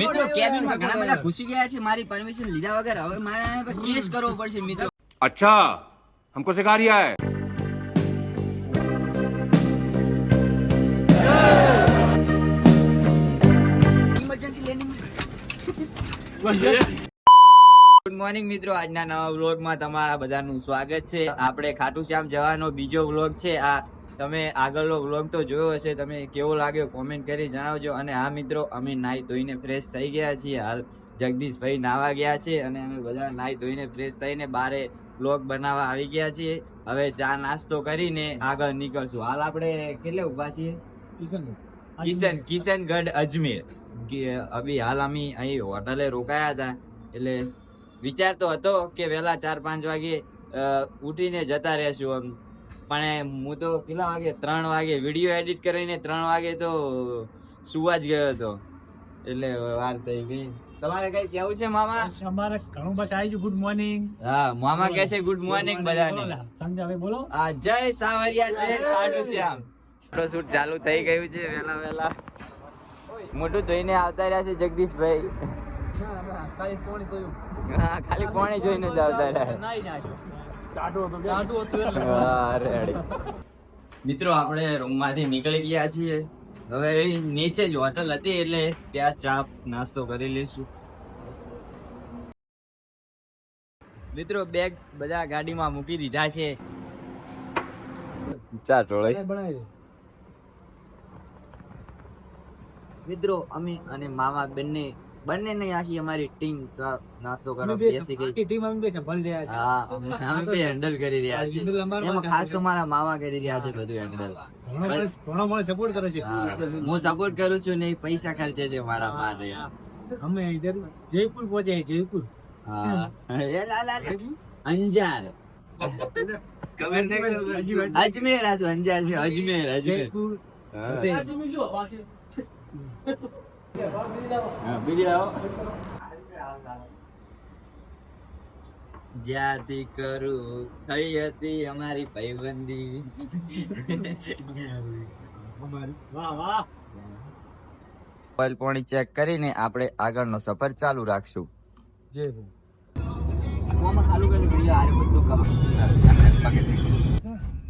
મિત્રો કેબિનમાં ઘણા બધા ઘૂસી ગયા છે. મારી પરમિશન લીધા વગર હવે મારે કેસ કરવો પડશે મિત્રો. અચ્છા હમકો સિખા રહ્યા હે. ગુડ મોર્નિંગ મિત્રો. આજના નવા વ્લોગમાં તમારા બધાનું સ્વાગત છે. આપણે ખાટુ શ્યામ જવાનો બીજો વ્લોગ છે. આ તમે આગળનો વ્લોગ તો જોયો હશે તમે કેવો લાગ્યો કોમેન્ટ કરી જણાવજો. અને હા મિત્રો અમે નાહી ધોઈને ફ્રેશ થઈ ગયા છીએ. હાલ જગદીશભાઈ નાવા ગયા છે અને અમે બધા નાહી ધોઈને ફ્રેશ થઈને બારે વ્લોગ બનાવવા આવી ગયા છીએ. હવે ચા નાસ્તો કરીને આગળ નીકળશું. હાલ આપણે કેટલે ઊભા છીએ? કિશન કિશનગઢ અજમેર. અભી હાલ અમે અહીં હોટલે રોકાયા હતા. એટલે વિચાર તો હતો કે વહેલા ચાર પાંચ વાગે ઉઠીને જતા રહેશું આમ. પણ હું તો કેટલા વાગે? ત્રણ વાગે. વીડિયો એડિટ કરીને ત્રણ વાગે તો સુવા જ ગયો હતો. એટલે વાર થઈ ગઈ. તમારે કઈ કેવું છે મામા? અમારે ઘણું બસ આવી ગયું. ગુડ મોર્નિંગ હા મામા કહે છે ગુડ મોર્નિંગ બધાને. સમજા ભાઈ બોલો. હા જય સાવરિયા છે ખાટુ શ્યામ ફોટોશૂટ ચાલુ થઈ ગયું છે વેલા વેલા મોટું ધોઈને આવતા રહ્યા છે જગદીશભાઈ. હા ખાલી પોણી જોઈને જ આવતા રહ્યા. મિત્રો આપણે રૂમમાંથી નીકળી ગયા છીએ. હવે નીચે જ હોટલ હતી એટલે ત્યાં ચા નાસ્તો કરી લઈશું. મિત્રો બેગ બધા ગાડીમાં મૂકી દીધા છે. ચા ટોળાઈ બનાવી મિત્રો અમે અને મામા બંને બંને નહીં આખી અમારી ટીમ નાસ્તો કરો બેસી ગઈ. ટીમ અમે બે સંભાળી રહ્યા છે. હા અમે બે હેન્ડલ કરી રહ્યા છે એમાં ખાસ તો મારા મામા કરી રહ્યા છે બધું હેન્ડલ ઘણો મને- સપોર્ટ કરે છે. હું સપોર્ટ કરું છું ને પૈસા ખર્ચે છે મારા માટે. અમે ઇધર જયપુર પહોંચ્યા જયપુર. હા. એ. અંજાર. અજમેર આ અંજાર છે અજમેર અજમેર. જયપુર. હા. બીજી લાવો. જ્યાંથી કરું થઈ હતી અમારી ભાઈબંધી. મોબાઈલ પોણી ચેક કરીને આપણે આગળનો સફર ચાલુ રાખશું. જે ફોનમાં ચાલુ કરીને વિડિયો આરે બધું કમ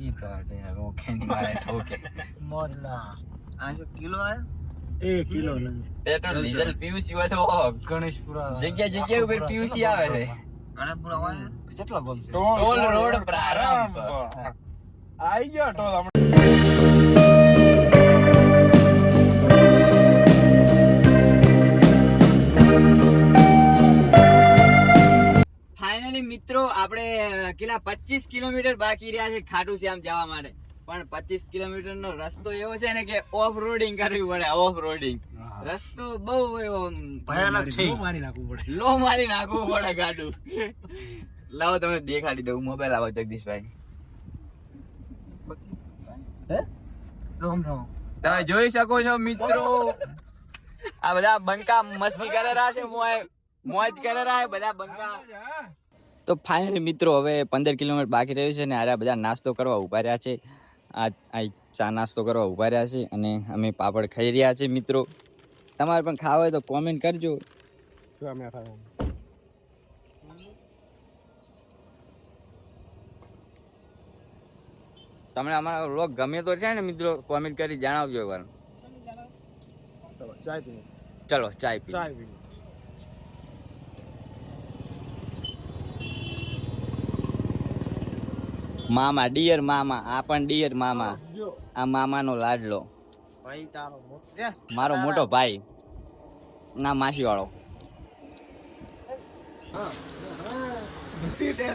ઈ તો અડે રોકે ની મારે ઠોકે. મોરલા આ કિલો આયો? એક કિલો પેટ્રોલ ડીઝલ પીયુસી હોય તો ગણેશપુરા. જગ્યા જગ્યા ઉપર પીયુસી આવે છે. કેટલા બોલ ટોલ રોડ પ્રારંભ. આઈ ગયો ટોલ ફાઇનલી મિત્રો આપણે કેટલા પચીસ કિલોમીટર બાકી રહ્યા છે ખાટુ શ્યામ જવા માટે. પણ પચીસ કિલોમીટર નો રસ્તો એવો છે ને કે ઓફ રોડિંગ કરવી પડે ઓફ રોડિંગ રસ્તો બહુ એવો ભયાનક છે. મારી નાખવું પડે. લો મારી નાખવું પડે ગાડું. લાવો તમને દેખાડી દઉં મોબાઈલ આવો જગદીશભાઈ. રોમ રોમ. તમે જોઈ શકો છો મિત્રો. આ બધા બંકા મસ્તી કરે રહ્યા છે મોજ કરે રહ્યા બધા બંકા. તો ફાઇનલી મિત્રો હવે પંદર કિલોમીટર બાકી રહ્યું છે ને આ બધા નાસ્તો કરવા ઊભા રહ્યા છે. આ આ ચા નાસ્તો કરવા ઊભા રહ્યા છે અને અમે પાપડ ખાઈ રહ્યા છીએ મિત્રો. તમારે પણ ખાવા હોય તો કોમેન્ટ કરજો. તમને અમારો વ્લોગ ગમે તો છે ને મિત્રો કોમેન્ટ કરી જણાવજો એકવાર. ચાય પી ચલો ચાય પી ચાય પી મામા ડિયર મામા આ પણ ડિયર મામા જો આ મામાનો લાડલો ભાઈ તારો મોટો મારો મોટો ભાઈ ના માસી વાળો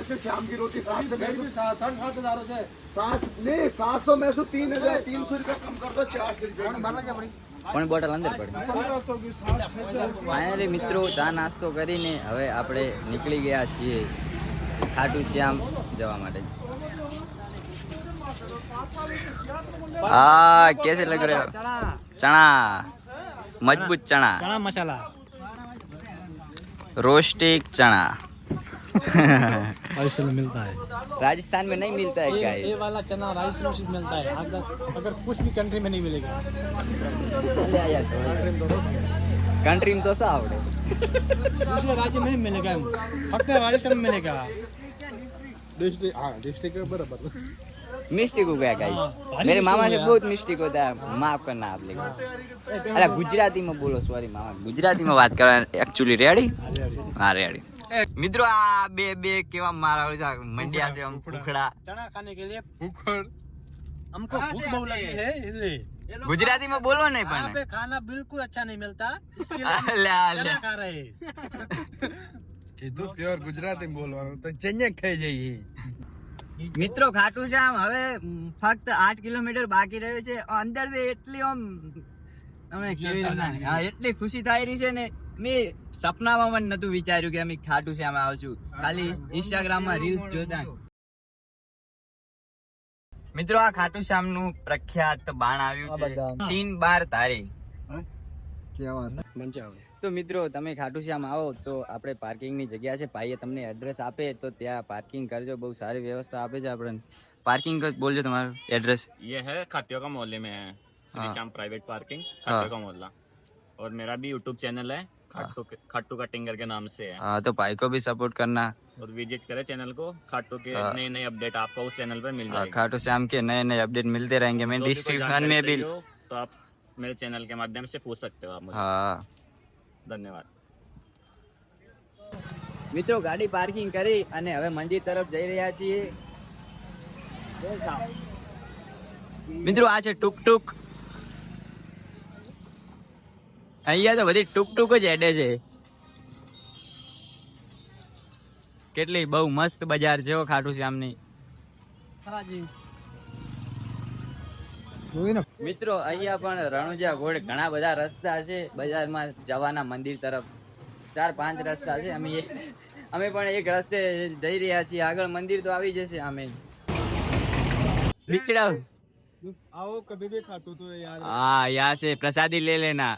से शाम की रोटी सात से मैं सात सात हजार से सात नहीं सात सौ में से तीन हजार तीन सौ रुपया कम कर दो चार सौ रुपया પણ બોટલ અંદર પડી पंद्रह सौ की सात हजार ફાઇનલી મિત્રો ચા નાસ્તો કરીને હવે આપણે નીકળી ગયા છીએ ખાટુ શ્યામ જવા માટે आ कैसे लग रहे हो? चना। मज़बूत चना। चना मसाला। रोस्टिक चना। मिलता है। राजस्थान में नहीं मिलता है क्या ये वाला चना राजस्थान में मिलता है। अगर कुछ भी कंट्री में नहीं मिलेगा। कंट्री तो। में तो सा राज्य में मिलेगा। तो राजस्थान में मिलेगा। डिस्ट्रिक्ट हाँ डिस्ट्रिक्ट बराबर मिस्टेक हो गया हाँ, गाइस भारी मेरे मामा से mistake हो बहुत मिस्टेक होता है माफ करना आप लेकिन अरे गुजराती में बोलो सॉरी मामा ગુજરાતી માં વાત કરવા એકચ્યુઅલી રેડી હા રેડી મિત્રો આ બે બે કેવા મારા ઓલા મંડ્યા છે આમ ઉખડા चना खाने के लिए भूखड़ हमको भूख बहुत लगी है इसलिए ગુજરાતી માં બોલો ને यहाँ पे પણ खाना बिल्कुल अच्छा नहीं मिलता इसके लिए हम લ્યા, चना લ્યા. खा रहे हैं કીધું પ્યોર ગુજરાતી બોલવાનું તો ચેન્જ ખાઈ જઈએ મિત્રો ખાટું શ્યામ હવે ફક્ત આઠ કિલોમીટર બાકી રહ્યું છે. અંદર એટલી આમ તમે કેવી હા એટલી ખુશી થાય રહી છે ને મેં સપનામાં પણ નતું વિચાર્યું કે અમે ખાટું શ્યામ આવશું ખાલી ઇન્સ્ટાગ્રામમાં રીલ્સ જોતા. મિત્રો આ ખાટુ શ્યામનું પ્રખ્યાત બાણ આવ્યું છે. તીન બાર તારી તો મિત્રો તમે ખાટુ શ્યામ આવો તો આપણે પાર્કિંગ ની જગ્યા છે ભાઈએ તમને એડ્રેસ આપે તો ત્યાં પાર્કિંગ કરજો બહુ સારી વ્યવસ્થા આપે છે આપણને પાર્કિંગ બોલજો તમારું એડ્રેસ ये है खातियों का मोहल्ले में है हाँ। श्रीश्याम प्राइवेट पार्किंग हाँ। खातियों का मोहल्ला और मेरा भी यूट्यूब चैनल है खाटू खाटू का टिंगर के नाम से है हाँ तो भाई को भी सपोर्ट करना और विजिट करें चैनल को खाटू के हाँ। नए नए अपडेट आपको उस चैनल पर मिल हाँ, जाएगी खाटू श्याम के नए नए अपडेट मिलते रहेंगे मैं जो भी कोई डिस्क्रिप्शन जानकारी में भी चाहिए हो, तो आप मेरे चैनल के माध्यम से पूछ सकते हो आप मुझे હા धन्यवाद મિત્રો ગાડી પાર્કિંગ કરી અને હવે મંદિર તરફ જઈ રહ્યા છીએ મિત્રો આ છે ટુક ટુક અહીંયા તો બધી ટુક ટુક જ હેડે છે કેટલી બહુ મસ્ત બજાર છે હો ખાટુ શ્યામની મિત્રો અહીંયા પણ રણુજા ઘોડ ઘણા બધા રસ્તા છે. બજારમાં જવાના મંદિર તરફ ચાર પાંચ રસ્તા છે. અમે અમે પણ એક રસ્તે જઈ રહ્યા છીએ. આગળ મંદિર તો આવી જશે. અમે. લીચડા આવો કભી ભી ખાતો તો યાર. હા યહાં છે. પ્રસાદી લે લેના.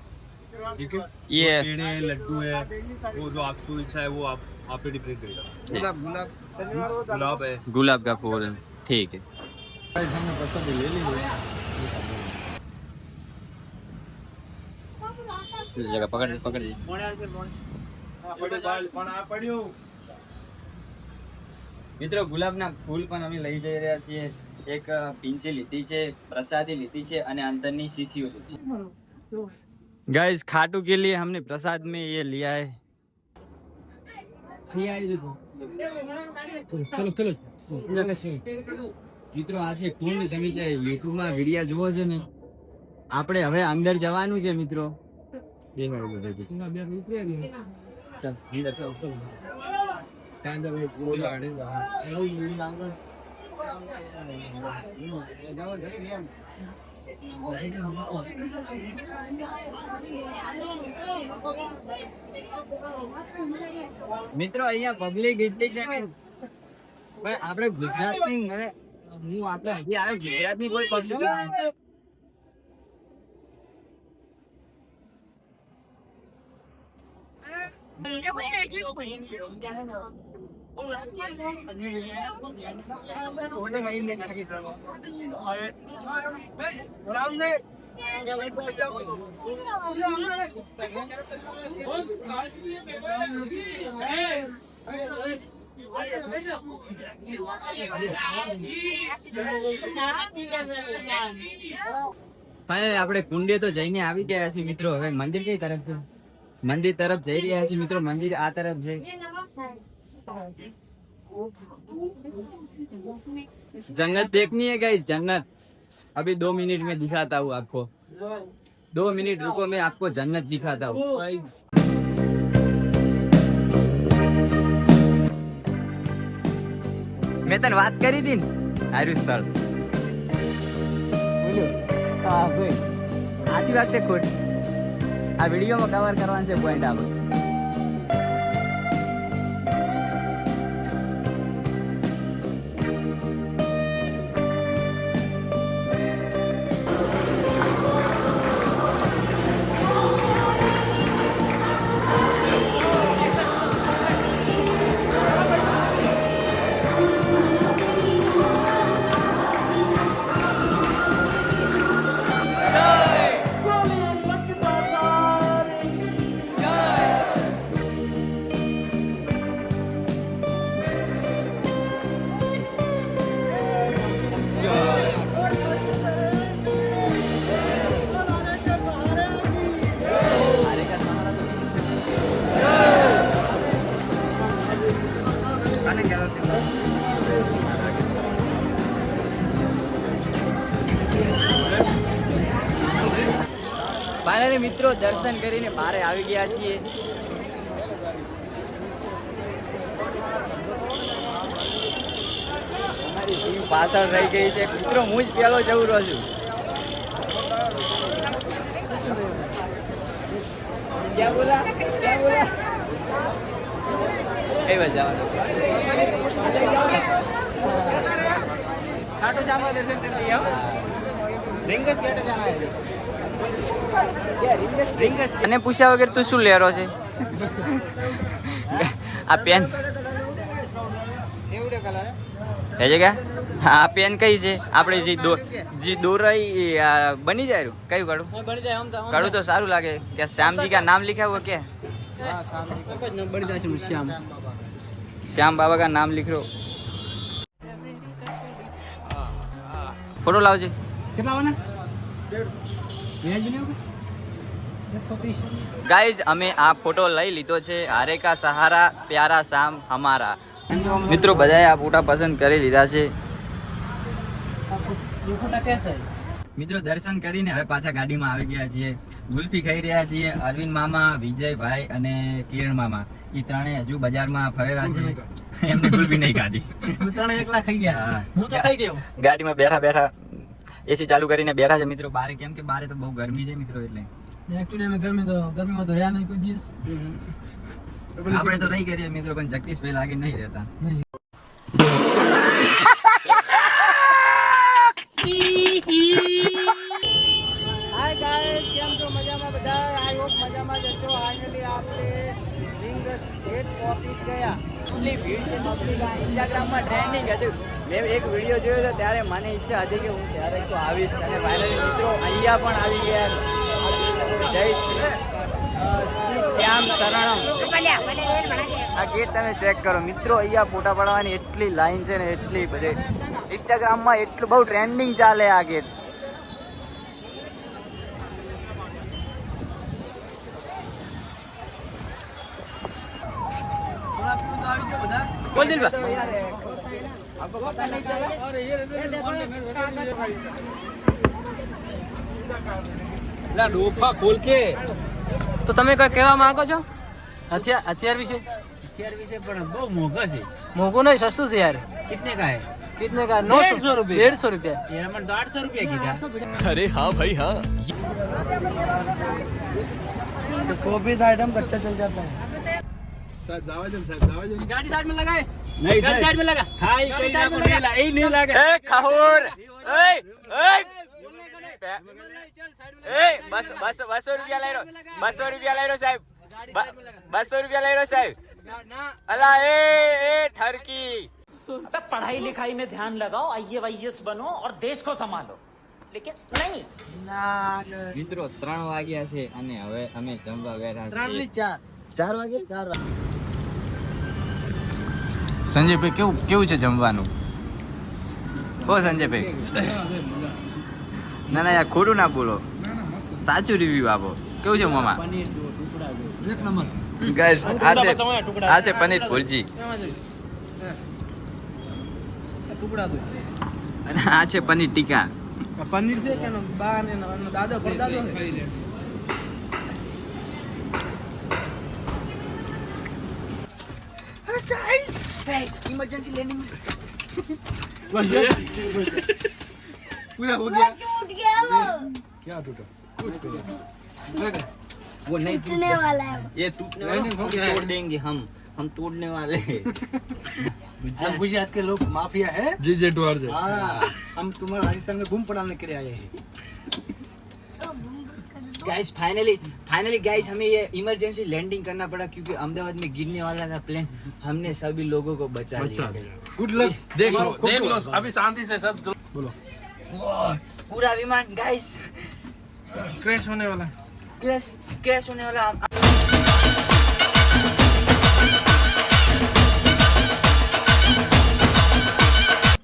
ठीक है ये पेड़े है लड्डू है वो जो आपको इच्छा है वो आप आप पे डिपेंड करेगा ગુલાબ ગુલાબ गुलाब है गुलाब का फूल है ठीक है जगह पकड़ पकड़ મિત્રો ગુલાબના ફૂલ પણ અમે લઈ જઈ રહ્યા છીએ એક પિંચી લીધી છે પ્રસાદી લીધી છે અને અંદરની शीशियों લીધી गाइस खाटू के लिए हमने प्रसाद में ये लिया है चलो चलो મિત્રો આ છે કુંડ તમે જે YouTube માં વિડિયા જુઓ છો ને આપણે હવે અંદર જવાનું છે મિત્રો ચાલ અંદર ચાલ મિત્રો, અહીંયા પબ્લિક એટલી છે પણ આપણે ગુજરાતની હું આપણે હજી આવ્યો ગુજરાતની કોઈ પબ્લિક ફાઇનલી આપણે કુંડે તો જઈને આવી ગયા છીએ મિત્રો. હવે મંદિર કઈ તરફ મંદિર તરફ જઈ રહ્યા છીએ મિત્રો. મંદિર આ તરફ છે. जन्नत देखनी है गाइस जन्नत अभी दो मिनट में दिखाता हूँ आपको दो मिनट रुको मैं आपको जन्नत दिखाता हूँ મેં તને વાત કરી હતી ને હાર્યું સ્થળ વાહ ભાઈ આશી વાત છે ખોટ આ વિડીયોમાં કવર કરવાનું છે પોઈન્ટ આપણે મિત્રો, દર્શન કરીને બહાર આવી ગયા છીએ. પાછળ રહી ગઈ છે. મિત્રો, હું જ પેલો જવું રહ્યો છું. ક્યાં બોલા? ક્યાં બોલા? અને પૂછ્યા વગર તું શું લેરો છે? આ પેન. થઈ જગ્યા? આ પેન કઈ છે? આપણે જે જે દોરાઈ બની જાય કયું કાઢું? કાઢું તો સારું લાગે. કે શ્યામજી કા નામ લખ્યા હોય કે. શ્યામ. શ્યામ બાબા કા. નામ લીખ ફોટો લાવજે. કેટલા ગાઈઝ અમે આ ફોટો લઈ લીધો છે હારેકા સહારા પ્યારા શામ હમારા. મિત્રો બધાએ આ ફોટા પસંદ કરી લીધા છે. મિત્રો દર્શન કરીને હવે પાછા ગાડીમાં આવી ગયા છીએ. ગુલ્ફી ખાઈ રહ્યા છીએ અરવિંદ મામા વિજયભાઈ અને કિરણ મામા. એ ત્રણે હજુ બજારમાં ફરેલા છે. એમને ગુલફી નહીં ખાધી. ત્રણે એકલા ખાઈ ગયા. હું તો ખાઈ ગયો. ગાડીમાં બેઠા બેઠા એસી ચાલુ કરીને બેઠા છે મિત્રો. બારે કેમ કે બારે તો બહુ ગરમી છે મિત્રો એટલે. એકચ્યુઅલી અમે ગરમી તો ગરમીમાં તો રહ્યા નહીં કોઈ દિવસ. આપણે તો નહીં કરીએ મિત્રો પણ જગદીશભાઈ લાગે નહીં રહેતા. નહીં હાય ગાઈસ કેમ છો? મજામાં બધા? આઈ હોપ મજામાં જ ફાઇનલી આપણે રિંગ ગેટ પહોંચી ગયા. એટલી ભીડ છે ઇન્સ્ટાગ્રામમાં ટ્રેન્ડિંગ હતું. મેં એક વીડિયો જોયો હતો ત્યારે મને ઈચ્છા હતી કે હું ત્યારે તો આવીશ. અને ફાઇનલી મિત્રો, અહીંયા પણ આવી ગયા જય શ્રી શ્યામ શરણમ. આ ગેટ તમે ચેક કરો. મિત્રો, અહીંયા ફોટા પાડવાની એટલી લાઈન છે ને એટલી બધી. ઇન્સ્ટાગ્રામમાં એટલું બહુ ટ્રેન્ડિંગ ચાલે આ ગેટ. ડોફા ખોલ કે તો તમે કઈ કહેવા માંગો છો હથિયાર હથિયાર વિશે હથિયાર વિશે પણ બહુ મોંઘા છે મોંઘું નહીં સસ્તું છે યાર કિતને का है कितने का नौ डेढ़ सौ रुपये। डेढ़ सौ रुपया ये मन तो आठ सौ रुपया की था तो सौ पीस आइटम अच्छा चल जाता है સાહેબ જાવા દે ને, સાહેબ જાવા દે ને. गाड़ी साइड में लगाए नहीं गाड़ी साइड में लगा खाई गाड़ी कहीं साइड ना में नहीं लगा। ला यही नहीं लगा એ ખહુર એ એ એ બસ બસ બસો રૂપિયા લઈ રહ્યો બસો રૂપિયા લઈ રહ્યો સાહેબ બ- બસો રૂપિયા લઈ રહ્યો સાહેબ અલા એ એ ઠરકી पढ़ाई लिखाई में ध्यान लगाओ आई वाईएस बनो और देश को संभालो लेकिन नहीं મિત્રો ત્રણ વાગ્યા છે અને હવે અમે જમવા બેઠા ત્રણ છીએ ની ચાર ચાર વાગે ચાર વાગે સંજયભાઈ કેવું કેવું છે જમવાનું? ઓ સંજયભાઈ. ના ના યાર ખોટું ના બોલો. સાચું રિવ્યુ આપો. કેવું છે મામા? ગાઈસ આ છે આ છે પનીર ભુરજી. અને આ છે પનીર ટીકા. પનીર છે કે દાદો પરદાદો છે? इमरजेंसी लेने में पूरा हो गया। टूट गया वो। क्या टूटा? वो नहीं टूटने वाला है ये टूटने वाला तोड़ देंगे हम। हम तोड़ने वाले गुजरात के लोग माफिया है। जी जेटवार जी हम तुम्हारे राजस्थान में घूम पड़ाने के लिए आए हैं। गाइस फाइनली फाइनली गाइस हमें ये इमरजेंसी लैंडिंग करना पड़ा क्योंकि अहमदाबाद में गिरने वाला था प्लेन हमने सभी लोगों को बचा लिया guys. गुड लक देख लो देख लो अभी शांति से सब बोलो पूरा विमान गाइस क्रैश होने वाला है क्रैश क्रैश होने वाला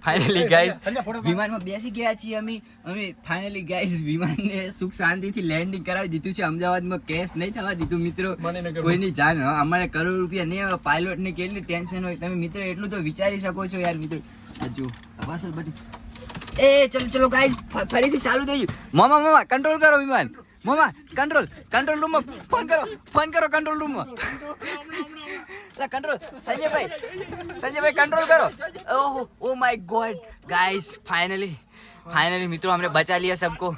ફાઇનલી ગાઈસ વિમાનમાં બેસી ગયા છીએ અમે. અમે ફાઇનલી ગાઈસ વિમાનને સુખ શાંતિથી લેન્ડિંગ કરાવી દીધું છે. અમદાવાદમાં કેસ નહીં થવા દીધું મિત્રો. કોઈની જાન અમારે કરોડ રૂપિયા નહીં આવે. પાયલોટ કેટલી ટેન્શન હોય તમે મિત્રો એટલું તો વિચારી શકો છો યાર મિત્રો. હજુ આ બટી એ ચલો ચલો ગાઈસ ફરીથી ચાલુ થઈ ગયું. મામા મામા કંટ્રોલ કરો વિમાન. મામા કંટ્રોલ કંટ્રોલ રૂમમાં ફોન કરો ફોન કરો કંટ્રોલ રૂમમાં કંટ્રોલ સંજયભાઈ संजय भाई कंट्रोल करो oh oh my God guys finally finally मित्रों हमने बचा लिया सबको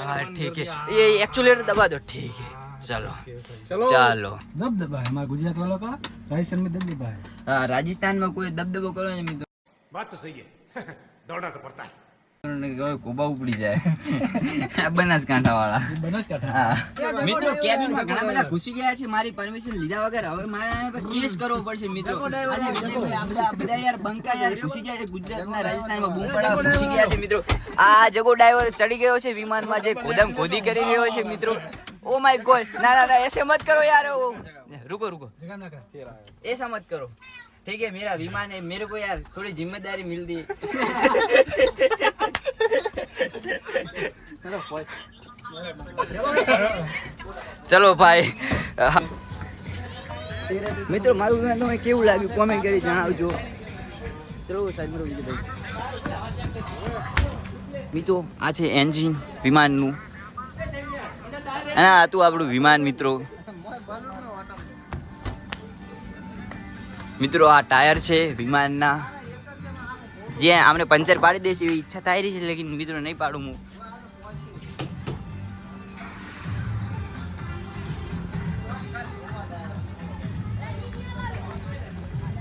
हाँ ठीक है ये एक्चुअली दबा दो ठीक है चलो चलो चलो दबदबा है हमारे गुजरात वालों का राजस्थान में दबदबा है हाँ, राजस्थान में कोई दबदबो करो ને મિત્રો बात तो सही है दौड़ना तो पड़ता है આ જગો ડ્રાઈવર ચડી ગયો છે વિમાનમાં જે ગોદામ ગોદી કરી રહ્યો છે મિત્રો. Oh my god. ના ના ના એસે મત કરો યાર. રૂકો રૂકો. એસા મત કરો. ठीक है मेरा विमान है मेरे को यार थोड़ी जिम्मेदारी मिलती है ચલો ભાઈ મિત્રો મારું વિમાન તમને કેવું લાગ્યું કોમેન્ટ કરી જણાવજો ચલો સાહેબ મારો વિજયભાઈ મિત્રો આ છે એન્જિન વિમાનનું અને આ હતું આપણું વિમાન મિત્રો મિત્રો, આ ટાયર છે વિમાનના. જે આમને પંચર પાડી દેશે એવી ઈચ્છા થાય રહી છે, લેકિન મિત્રો નહીં પાડું હું.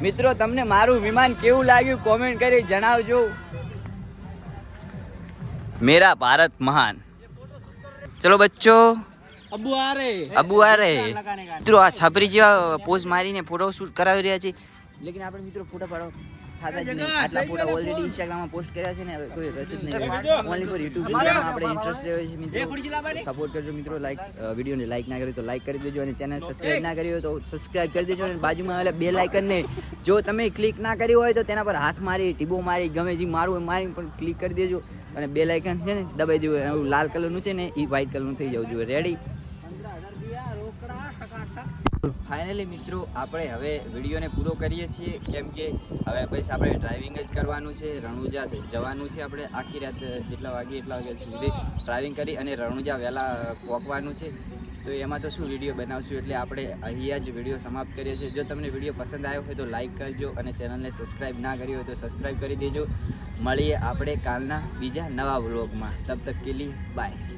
મિત્રો, તમને મારું વિમાન કેવું લાગ્યું કોમેન્ટ કરી જણાવજો. મેરા ભારત મહાન. ચલો, બચ્ચો. અબુ આરે. અબુ મિત્રો આ છાપરી જેવા પોઝ મારીને ફોટો શૂટ કરાવી રહ્યા છે. લેકિન આપણે મિત્રો ફોટો પાડો. થતા જ ઓલરેડી ઇન્સ્ટાગ્રામમાં પોસ્ટ કર્યા છે ને કોઈ રસ નહીં. ઓનલી યુટ્યુબ વિડીયોમાં આપણે ઇન્ટરેસ્ટ રહ્યો છે સપોર્ટ કરજો મિત્રો. લાઈક વિડીયોને લાઈક ના કરી તો લાઈક કરી દેજો અને ચેનલ સબસ્ક્રાઈબ ના કરી હોય તો સબસ્ક્રાઈબ કરી દેજો અને બાજુમાં આવેલા બે લાઇકનને જો તમે ક્લિક ના કરી હોય તો તેના પર હાથ મારી ટીબો મારી ગમે જે મારું એ મારી પણ ક્લિક કરી દેજો. અને બે લાઇકન છે ને દબાઈ દેવું. લાલ કલરનું છે ને એ વ્હાઈટ કલરનું થઈ જવું જોઈએ. રેડી ફાઇનલી મિત્રો, આપણે હવે વિડીયોને પૂરો કરીએ છીએ. કેમ કે હવે બસ આપણે ડ્રાઇવિંગ જ કરવાનું છે. રણુજા જવાનું છે આપણે આખી રાત, જેટલા વાગે એટલા વાગે સુધી ડ્રાઇવિંગ કરી અને રણુજા વહેલા પહોંચવાનું છે. તો એમાં તો શું વીડિયો બનાવશું? એટલે આપણે અહીંયા જ વીડિયો સમાપ્ત કરીએ છીએ. જો તમને વીડિયો પસંદ આવ્યો હોય તો લાઈક કરજો અને ચેનલને સબસ્ક્રાઈબ ના કરી હોય તો સબસ્ક્રાઈબ કરી દેજો. મળીએ આપણે કાલના બીજા નવા વ્લોગમાં તબ તક કેલી બાય